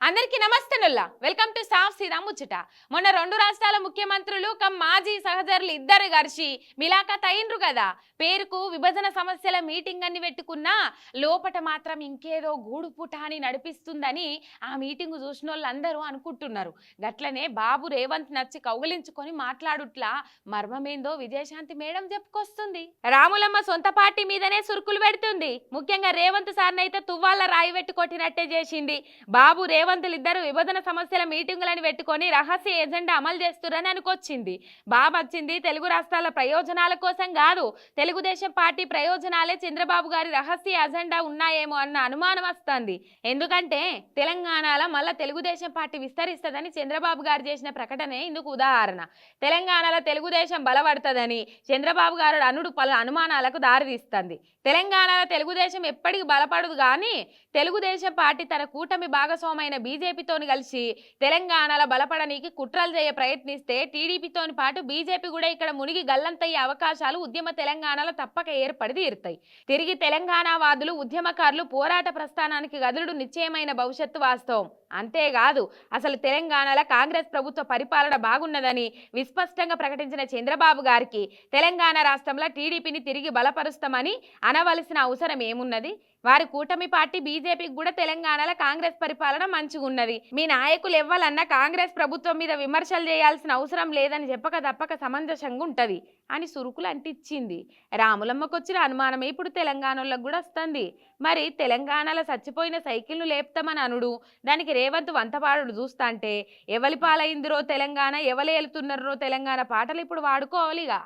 అందరికీ నమస్తేనుల్లా welcome to సాఫ్ సీదా ముచ్చట. మొన్న రెండు రాష్ట్రాల ముఖ్యమంత్రులు కమ్ మాజీ సహచరులు ఇద్దరు గర్షి మిలాఖత్ అయిండ్రు కదా. పేరుకు విభజన సమస్యల మీటింగ్ అని పెట్టుకున్నా లోపట మాత్రం ఇంకేదో గూడు పుటాని నడిపిస్తుందని ఆ మీటింగ్ చూసిన వాళ్ళందరూ అనుకుంటున్నారు. గట్లనే బాబు రేవంత్ నచ్చి కౌగిలించుకొని మాట్లాడుట్లా మర్మమేందో విజయశాంతి మేడం చెప్పుకొస్తుంది. రాములమ్మ సొంత పార్టీ మీదనే సురుకులు పెడుతుంది. ముఖ్యంగా రేవంత్ సార్నైతే తువ్వాల రాయి పెట్టి కొట్టినట్టే చేసింది. బాబు రేవంతులు ఇద్దరు విభజన సమస్యల మీటింగులను పెట్టుకొని రహస్య ఎజెండా అమలు చేస్తురని అనుకొచ్చింది. బాబు వచ్చింది తెలుగు రాష్ట్రాల ప్రయోజనాల కోసం కాదు తెలుగుదేశం పార్టీ ప్రయోజనాలే చంద్రబాబు గారి రహస్య ఎజెండా ఉన్నాయేమో అన్న అనుమానం వస్తుంది. ఎందుకంటే తెలంగాణలో మళ్ళా తెలుగుదేశం పార్టీ విస్తరిస్తుందని చంద్రబాబు గారు చేసిన ప్రకటనే ఇందుకు ఉదాహరణ. తెలంగాణలో తెలుగుదేశం బలపడుతుందని చంద్రబాబు గారు అనుడు పలు అనుమానాలకు దారితీస్తుంది. తెలంగాణలో తెలుగుదేశం ఎప్పటికి బలపడదు కానీ తెలుగుదేశం పార్టీ తన కూటమి భాగస్వామైన బీజేపీతోని కలిసి తెలంగాణలో బలపడనీకి కుట్రలు చేయ ప్రయత్నిస్తే టీడీపీతోని పాటు బీజేపీ కూడా ఇక్కడ మునిగి గల్లంతయ్యే అవకాశాలు ఉద్యమ తెలంగాణలో తప్పక ఏర్పడి తీరుతాయి. తిరిగి తెలంగాణ వాదులు ఉద్యమకారులు పోరాట ప్రస్థానానికి గదులుడు నిశ్చయమైన భవిష్యత్తు వాస్తవం. అంతేకాదు అసలు తెలంగాణలో కాంగ్రెస్ ప్రభుత్వ పరిపాలన బాగున్నదని విస్పష్టంగా ప్రకటించిన చంద్రబాబు గారికి తెలంగాణ రాష్ట్రంలో టీడీపీని తిరిగి బలపరుస్తామని అనవలసిన అవసరం ఏమున్నది? వారి కూటమి పార్టీ బీజేపీకి కూడా తెలంగాణలో కాంగ్రెస్ పరిపాలన మంచిగున్నది. మీ నాయకులు ఇవ్వాలన్నా కాంగ్రెస్ ప్రభుత్వం మీద విమర్శలు చేయాల్సిన అవసరం లేదని చెప్పక తప్పక సమంజసంగా ఉంటుంది అని సురుకులు అంటిచ్చింది. రాములమ్మకు వచ్చిన అనుమానమే ఇప్పుడు తెలంగాణలోకి కూడా వస్తుంది. మరి తెలంగాణలో చచ్చిపోయిన సైకిల్ను లేపుతామని అనుడు దానికి రేవంత్ వంతపాడు చూస్తా అంటే ఎవలి పాలైందిరో తెలంగాణ ఎవలు తెలంగాణ పాటలు ఇప్పుడు వాడుకోవాలిగా.